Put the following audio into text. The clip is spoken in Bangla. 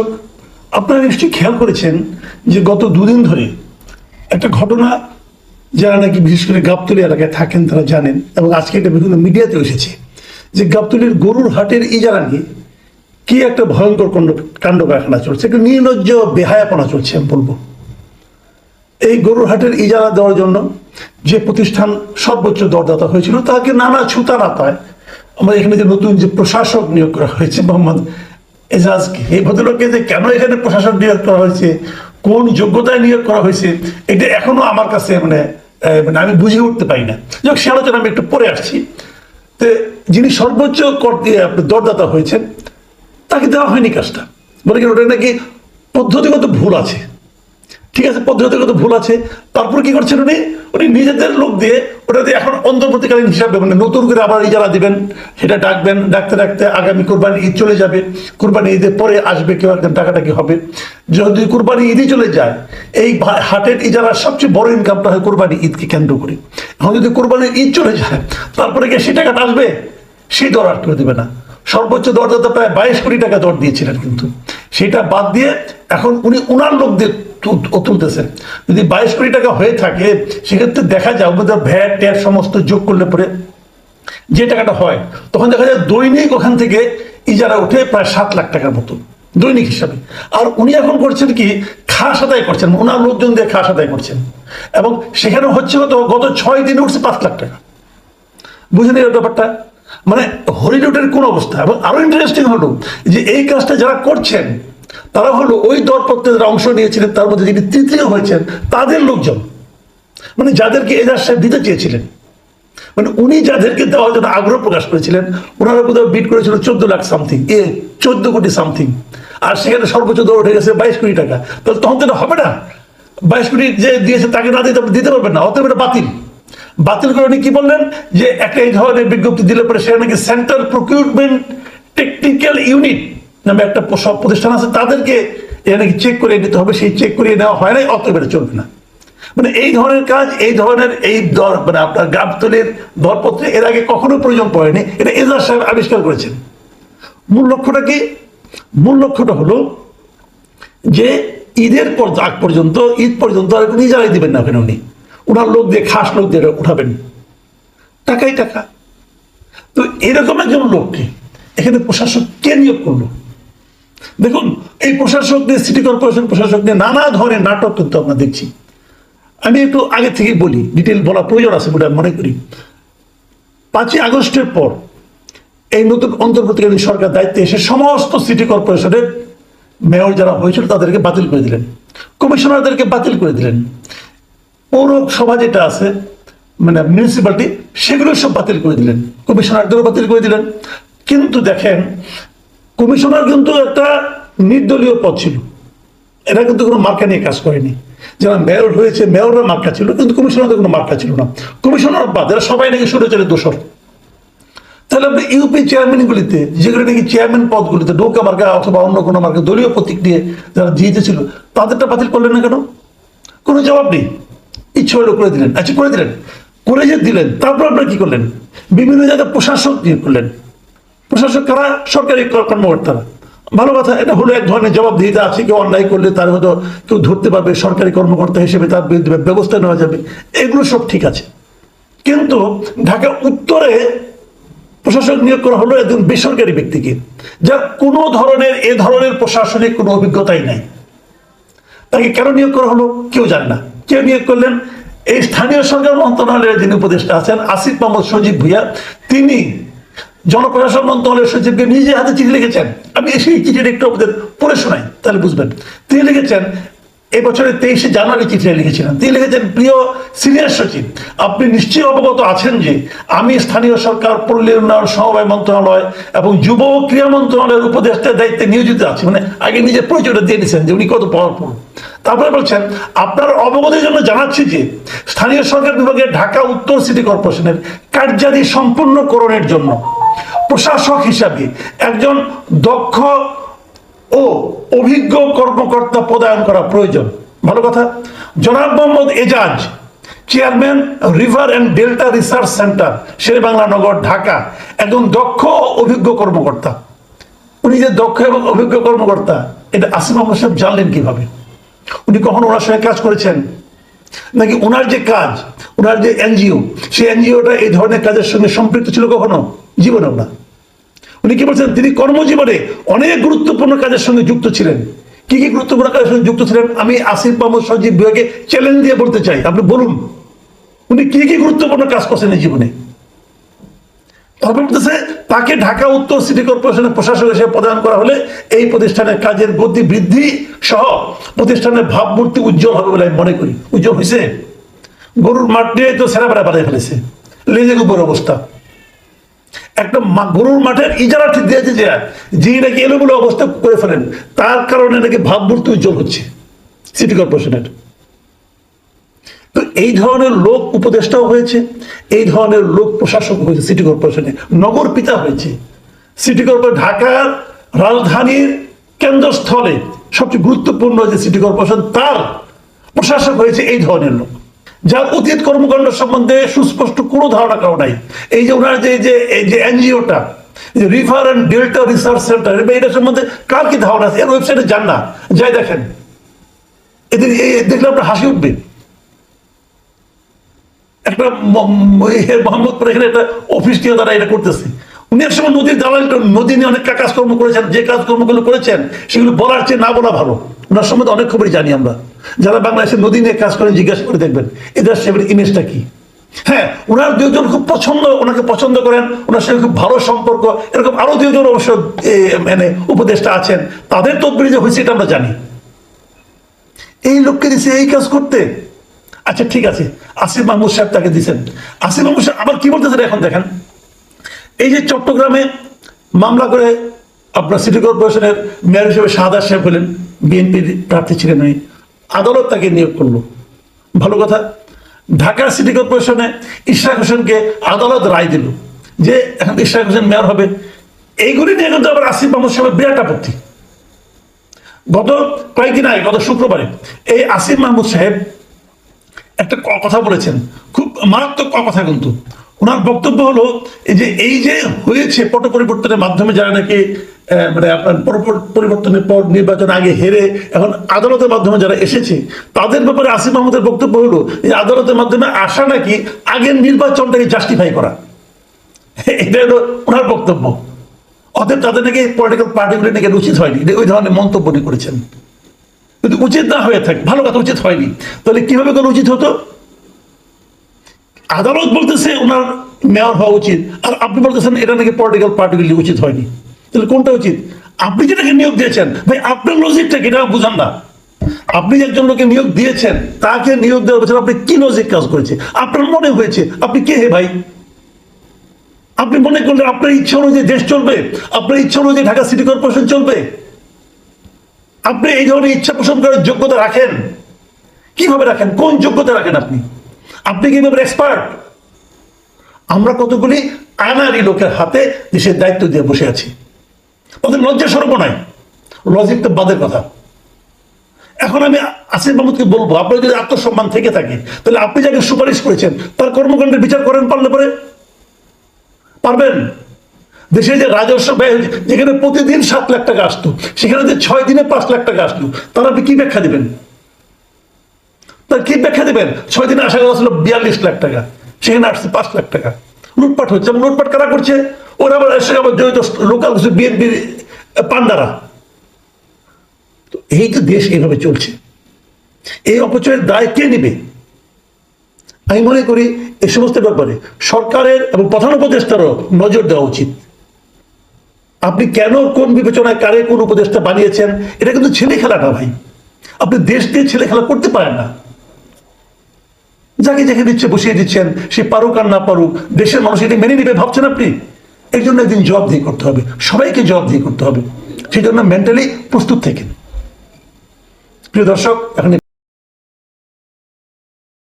দর্শক, আপনারা নিশ্চয়ই খেয়াল করেছেন যে গত দুদিন ধরে একটা ঘটনা যারা নাকি বিশেষ করে গাবতলি এলাকায় থাকেন তারা জানেন এবং আজকে এটা বিভিন্ন মিডিয়াতে এসেছে যে গাবতলির গরুর হাটের ইজারা নিয়ে কি একটা ভয়ঙ্কর কাণ্ড কাণ্ড কারখানা চলছে, একটা নির্লজ্জ বেহায়াপনা চলছে, আমি বলব। এই গরুর হাটের ইজারা দেওয়ার জন্য যে প্রতিষ্ঠান সর্বোচ্চ দরদাতা হয়েছিল, তাকে নানা ছুতা নাতায় আমাদের এখানে যে নতুন যে প্রশাসক নিয়োগ করা হয়েছে মোহাম্মদ এজাজকে এই ভদ্রলোককে যে কেন এখানে প্রশাসক নিয়োগ করা হয়েছে? কোন যোগ্যতায় নিয়োগ করা হয়েছে? এটা এখনও আমার কাছে মানে মানে আমি বুঝে উঠতে পারি না। যাক, সে আলোচনা আমি একটু পরে আসছি। তো, যিনি সর্বোচ্চ কর দিয়ে আপনি দরদাতা হয়েছেন, তাকে দেওয়া হয়নি কাজটা। বলে কি ওটা নাকি পদ্ধতিগত ভুল আছে। ঠিক আছে, পদ্ধতিগত ভুল আছে। তারপর কি করছেন উনি? উনি নিজেদের লোক দিয়ে ওটা দিয়ে এখন অন্তর্বর্তীকালীন হিসাবে মানে নতুন করে আবার ইজারা দিবেন, সেটা ডাকবেন, ডাকতে ডাকতে আগামী কোরবানি ঈদ চলে যাবে। কোরবানি ঈদের পরে আসবে, কেউ একদিন টাকাটা কি হবে। যদি কোরবানি ঈদই চলে যায়, এই হাটের ইজারার সবচেয়ে বড় ইনকামটা হয় কোরবানি ঈদকে কেন্দ্র করে। এখন যদি কোরবানির ঈদ চলে যায়, তারপরে কি সেই টাকাটা আসবে, সেই দর আর কেউ দেবে না। সর্বোচ্চ দরদাতা প্রায় বাইশ কোটি টাকা দর দিয়েছিলেন কিন্তু। সেটা বাদ দিয়ে এখন উনি উনার লোকদের তু- ও তুলতেছেন যদি বাইশ কোটি টাকা হয়ে থাকে, সেক্ষেত্রে দেখা যায় ওদের ভ্যাট, ট্যাট সমস্ত যোগ করলে পরে যে টাকাটা হয়, তখন দেখা যায় দৈনিক ওখান থেকে ইজারা উঠে প্রায় সাত লাখ টাকার মতো, দৈনিক হিসাবে। আর উনি এখন করছেন কি, খাস আদায় করছেন, ওনার লোকজন দিয়ে খাস আদায় করছেন। এবং সেখানে হচ্ছে হতো গত ছয় দিনে উঠছে পাঁচ লাখ টাকা। বুঝলেন এই ব্যাপারটা? মানে হরিলুটের কোন অবস্থা? এবং আরও ইন্টারেস্টিং হলো যে এই কাজটা যারা করছেন তারা হলো ওই দরপত্রে যারা অংশ নিয়েছিলেন, তার মধ্যে যিনি তৃতীয় হয়েছেন, তাদের লোকজন। মানে যাদেরকে এজাজ সাহেব দিতে চেয়েছিলেন। মানে উনি যাদেরকে দেওয়ার জন্য আগ্রহ প্রকাশ করেছিলেন, ওনারা কোথাও বিট করেছিল চোদ্দ লাখ সামথিং এ চোদ্দ কোটি সামথিং আর সেখানে সর্বোচ্চ দর উঠে গেছে বাইশ কোটি টাকা। তাহলে তখন তো হবে না। বাইশ কোটি যে দিয়েছে তাকে না দিতে দিতে পারবেন না, অতএব এটা বাতিল। বাতিল করে উনি কি বললেন? যে একটা এই ধরনের বিজ্ঞপ্তি দিলে পরে সেখানে নাকি সেন্ট্রাল প্রকিউরমেন্ট টেকনিক্যাল ইউনিট নামে একটা সব প্রতিষ্ঠান আছে, তাদেরকে এটা চেক করে নিতে হবে, সেই চেক করিয়ে নেওয়া হয় নাই, অতএব বেড়ে চলবে না। মানে এই ধরনের কাজ, এই ধরনের এই দর মানে আপনার গাবতলের দরপত্রে এর আগে কখনো প্রয়োজন পড়েনি, এটা এজাজ সাহেব আবিষ্কার করেছেন। মূল লক্ষ্যটা কি? মূল লক্ষ্যটা হলো যে ঈদের পর আগ পর্যন্ত, ঈদ পর্যন্ত আর কোনো ইজারাই দিবেন না ওখানে উনি। ওনার লোক দিয়ে, খাস লোক দিয়ে উঠাবেন। টাকাই টাকা। তো এরকম একজন লোককে এখানে প্রশাসক কে নিয়োগ করল? দেখুন, এই প্রশাসক নিয়ে সিটি কর্পোরেশন প্রশাসক নিয়ে নানা ধরনের নাটক কিন্তু আমরা দেখছি। আমি একটু আগে থেকেই বলি ডিটেল বলা প্রয়োজন আছে বলে মনে করি। পাঁচই আগস্টের পর এই নতুন অন্তর্বর্তীকালীন সরকার দায়িত্বে এসে সমস্ত সিটি কর্পোরেশনের মেয়র যারা হয়েছিল তাদেরকে বাতিল করে দিলেন। কমিশনারদেরকে বাতিল করে দিলেন। পৌরসভা যেটা আছে মানে মিউনিসিপ্যালিটি সেগুলো সব বাতিল করে দিলেন। কমিশনারদেরও বাতিল করে দিলেন। কিন্তু দেখেন কমিশনার কিন্তু একটা নির্দলীয় পদ ছিল। এরা কিন্তু কোনো মার্কা নিয়ে কাজ করেনি। যারা মেয়র হয়েছে মেয়ররা মার্কা ছিল, কিন্তু কমিশনারদের কোনো মার্কা ছিল না। কমিশনার বাদ, এরা সবাই নাকি সরে দোষর। তাহলে আপনি ইউপি চেয়ারম্যানগুলিতে যেগুলো নাকি চেয়ারম্যান পদগুলিতে, নৌকা মার্কা অথবা অন্য কোনো মার্কা দলীয় প্রতীক দিয়ে যারা জিতেছিল, তাদেরটা বাতিল করলেন না কেন? কোনো জবাব নেই। ইচ্ছে হলো করে দিলেন। আচ্ছা করে দিলেন। করে যে দিলেন, তারপর আপনারা কি করলেন? বিভিন্ন জায়গায় প্রশাসক নিয়োগ করলেন। প্রশাসক কারা সরকারি কর্মকর্তারা। ভালো কথা, এটা হলো এক ধরনের জবাবদিহিতা আছে, কেউ অন্যায় করলে তার হয়তো কেউ ধরতে পারবে, সরকারি কর্মকর্তা হিসেবে তার বিরুদ্ধে ব্যবস্থা নেওয়া যাবে। এগুলো সব ঠিক আছে। কিন্তু ঢাকা উত্তরে প্রশাসক নিয়োগ করা হলো একজন বেসরকারি ব্যক্তিকে যার কোনো ধরনের, এ ধরনের প্রশাসনিক কোনো অভিজ্ঞতাই নাই। তাকে কেন নিয়োগ করা হলো কেউ জানে না। কেউ নিয়োগ করলেন? এই স্থানীয় সরকার মন্ত্রণালয়ের যিনি উপদেষ্টা আছেন, আসিফ মোহাম্মদ সজীব ভুইয়া। তিনি জনপ্রশাসন মন্ত্রণালয়ের সচিবকে নিজে হাতে চিঠি লিখেছেন। আমি সেই চিঠিটা একটু আপনাদের পড়ে শোনাই, তাহলে বুঝবেন। তিনি লিখেছেন এই বছরের তেইশে জানুয়ারি চিঠিটা লিখেছিলেন। তিনি লিখেছেন, প্রিয় সিনিয়র সচিব, আপনি নিশ্চয়ই অবগত আছেন যে আমি স্থানীয় সরকার, পল্লী উন্নয়ন, সমবায় মন্ত্রণালয় এবং যুব ক্রীড়া মন্ত্রণালয়ের উপদেষ্টার দায়িত্বে নিয়োজিত আছি। মানে আগে নিজের পরিচয়টা দিয়ে দিয়েছেন যে উনি কত পাওয়ারফুল তারপরে বলছেন, আপনার অবগতির জন্য জানাচ্ছি যে স্থানীয় সরকার বিভাগের ঢাকা উত্তর সিটি কর্পোরেশনের কার্যাদি সম্পূর্ণকরণের জন্য প্রশাসক হিসাবে একজন দক্ষ ও অভিজ্ঞ কর্মকর্তা প্রদান করা প্রয়োজন। ভালো কথা। জনাব Mohammad Ejaz, chairman river and delta research centre Shere Bangla Nagar Dhaka, একজন দক্ষ অভিজ্ঞ কর্মকর্তা। উনি যে দক্ষ এবং অভিজ্ঞ কর্মকর্তা, এটা আসিফ আহমদ সাহেব জানলেন কীভাবে? উনি কখনো ওনার সঙ্গে কাজ করেছেন? নাকি ওনার যে কাজ, ওনার যে এনজিও, সেই এনজিওটা এই ধরনের কাজের সঙ্গে সম্পৃক্ত ছিল কখনো? জীবনেও না উনি কি বলছেন? তিনি কর্মজীবনে অনেক গুরুত্বপূর্ণ কাজের সঙ্গে যুক্ত ছিলেন। কি কি গুরুত্বপূর্ণ কাজের সঙ্গে যুক্ত ছিলেন? আমি আসিফ মোহাম্মদ সজীব বিভাগে চ্যালেঞ্জ দিয়ে বলতে চাই, আপনি বলুন। উনি কি কি গুরুত্বপূর্ণ কাজ করছেন এই জীবনে? তারপর বলতেছে, তাকে ঢাকা উত্তর সিটি কর্পোরেশনের প্রশাসক হিসেবে প্রদান করা হলে এই প্রতিষ্ঠানের কাজের গতি বৃদ্ধি সহ প্রতিষ্ঠানের ভাবমূর্তি উজ্জ্বল হবে বলে আমি মনে করি। উজ্জ্বল হয়েছে গরুর মাঠ দিয়ে তো সেরা বেড়া বানিয়ে ফেলেছে। লেজের উপর অবস্থা। একটা গরুর মাঠের ইজারা ঠিক দিয়েছে যে, যিনি নাকি এলোমেলো অবস্থা করে ফেলেন, তার কারণে নাকি ভাবমূর্তি উজ্জ্বল হচ্ছে সিটি কর্পোরেশনের। তো এই ধরনের লোক উপদেষ্টাও হয়েছে, এই ধরনের লোক প্রশাসক হয়েছে সিটি কর্পোরেশনে, নগর পিতা হয়েছে। সিটি কর্পোরেশন ঢাকার রাজধানীর কেন্দ্রস্থলে সবচেয়ে গুরুত্বপূর্ণ যে সিটি কর্পোরেশন, তার প্রশাসক হয়েছে এই ধরনের লোক। যার অতীত কর্মকাণ্ড সম্বন্ধে সুস্পষ্ট কোনো ধারণা কারও নাই। এই যে ওনার যে যে এই যে এনজিওটা river and delta research centre এটা সম্বন্ধে কার কি ধারণা আছে? এর ওয়েবসাইটে যান না, যাই দেখেন। এদের দেখলে আপনার হাসি উঠবে। একটা মোহাম্মদপুর এখানে একটা অফিস নিয়ে তারা এটা করতেছে। উনি এক সময় নদীর দালাল নদী নিয়ে অনেক কাজকর্ম করেছেন, যে কাজকর্মগুলো করেছেন, সেগুলো বলার চেয়ে না বলা ভালো। ওনার সম্বন্ধে অনেক খবরই জানি আমরা। যারা বাংলাদেশে নদী নিয়ে কাজ করেন, জিজ্ঞাসা করে দেখবেন এদের সেবের ইমেজটা কি? হ্যাঁ ওনার দুজন খুব পছন্দ, ওনাকে পছন্দ করেন, ওনার সঙ্গে খুব ভালো সম্পর্ক। এরকম আরও দুজন অবশ্য মানে উপদেষ্টা আছেন। তাদের তদবির যে হয়েছে, এটা আমরা জানি। এই লোককে দিছে এই কাজ করতে? আচ্ছা ঠিক আছে। আসিফ মাহমুদ সাহেব তাকে দিছেন। আসিফ মাহমুদ সাহেব, আবার কি বলতেছেন এখন দেখেন। এই যে চট্টগ্রামে মামলা করে আপনার সিটি কর্পোরেশনের মেয়র হিসেবে শাহাদার সাহেব হলেন, বিএনপির প্রার্থী ছিলেন উনি। আদালত তাকে নিয়োগ করল। ভালো কথা, ঢাকা সিটি কর্পোরেশনে ইশরাক হোসেনকে আদালত রায় দিল যে এখন ইশরাক হোসেন মেয়র হবে। এইগুলি নিয়ে কিন্তু আবার আসিফ মাহমুদ সাহেবের বিরাট আপত্তি। গত কয়েকদিন আগে, গত শুক্রবারে এই আসিফ মাহমুদ সাহেব একটা কথা বলেছেন। খুব মারাত্মক কথা কিন্তু। ওনার বক্তব্য হলো এই যে এই যে হয়েছে পট পরিবর্তনের মাধ্যমে যারা নাকি মানে আপনার পর- পরিবর্তনের পর নির্বাচন আগে হেরে এখন আদালতের মাধ্যমে যারা এসেছে, তাদের ব্যাপারে আসিফ মাহমুদের বক্তব্য হলো এই আদালতের মাধ্যমে আসা নাকি আগের নির্বাচনটাকে জাস্টিফাই করা। এটা হলো ওনার বক্তব্য। অতএব তাদের নাকি পলিটিক্যাল পার্টিগুলি নাকি উচিত হয়নি। ওই ধরনের মন্তব্য করেছেন। যদি উচিত না হয়ে থাকে, ভালো কথা, উচিত হয়নি। তাহলে কীভাবে করা উচিত হতো? আদালত বলতেছে ওনার মেয়র হওয়া উচিত। আর আপনি বলতেছেন এটা নাকি পলিটিক্যাল পার্টিগুলি উচিত হয়নি। তাহলে কোনটা উচিত? আপনি যেটাকে নিয়োগ দিয়েছেন, ভাই, আপনার লজিকটা কি? এটা বুঝান না। আপনি যে একজন লোকে নিয়োগ দিয়েছেন, তাকে নিয়োগ দেওয়ার পেছনে আপনি কি লজিক কাজ করেছে আপনার মনে হয়েছে, আপনি কে হে ভাই? আপনি মনে করলেন আপনার ইচ্ছা অনুযায়ী দেশ চলবে, আপনার ইচ্ছা অনুযায়ী ঢাকা সিটি কর্পোরেশন চলবে। আপনি এই ধরনের ইচ্ছা পোষণ করার যোগ্যতা রাখেন। কীভাবে রাখেন? কোন যোগ্যতা রাখেন আপনি? আপনি কি ব্যাপারে এক্সপার্ট আমরা কতগুলি আনারি লোকের হাতে দেশের দায়িত্ব দিয়ে বসে আছি। ওদের লজ্জা সর্ব নাই। লজিক তো বাদের কথা। এখন আমি আসিফ মাহমুদকে বলব, আপনার যদি আত্মসম্মান থেকে থাকে, তাহলে আপনি যাকে সুপারিশ করেছেন, তার কর্মকাণ্ডের বিচার করেন পারলে পরে। পারবেন? দেশে যে রাজস্ব ব্যয় যেখানে প্রতিদিন সাত লাখ টাকা আসতো, সেখানে যে ছয় দিনে পাঁচ লাখ টাকা আসলো, তার আপনি কি ব্যাখ্যা দেবেন? তার কি ব্যাখ্যা দেবেন। ছয় দিনে কথা ছিল বিয়াল্লিশ লাখ টাকা। সেখানে আসছে পাঁচ লাখ টাকা। লুটপাট হচ্ছে। লুটপাট কারা করছে? ওরা আবার সঙ্গে আবার জড়িত লোকাল কিছু বিএনপির পান্ডারা। তো এই তো দেশ এইভাবে চলছে। এই অপচয়ের দায় কে নেবে? আমি মনে করি এ সমস্ত ব্যাপারে সরকারের এবং প্রধান উপদেষ্টারও নজর দেওয়া উচিত। আপনি কেন কোন বিবেচনায় কারে কোন উপদেষ্টা বানিয়েছেন? এটা কিন্তু ছেলে খেলা না ভাই। আপনি দেশ দিয়ে ছেলে খেলা করতে পারেন না। যাকে যেখানে দিচ্ছে, বসিয়ে দিচ্ছেন, সে পারুক আর না পারুক, দেশের মানুষ এটা মেনে নিবে, ভাবছেন আপনি? এই জন্য একদিন জবাবদিহি করতে হবে, সবাইকে জবাবদিহি করতে হবে। সেই জন্য মেন্টালি প্রস্তুত থাকেন। প্রিয় দর্শক, এখন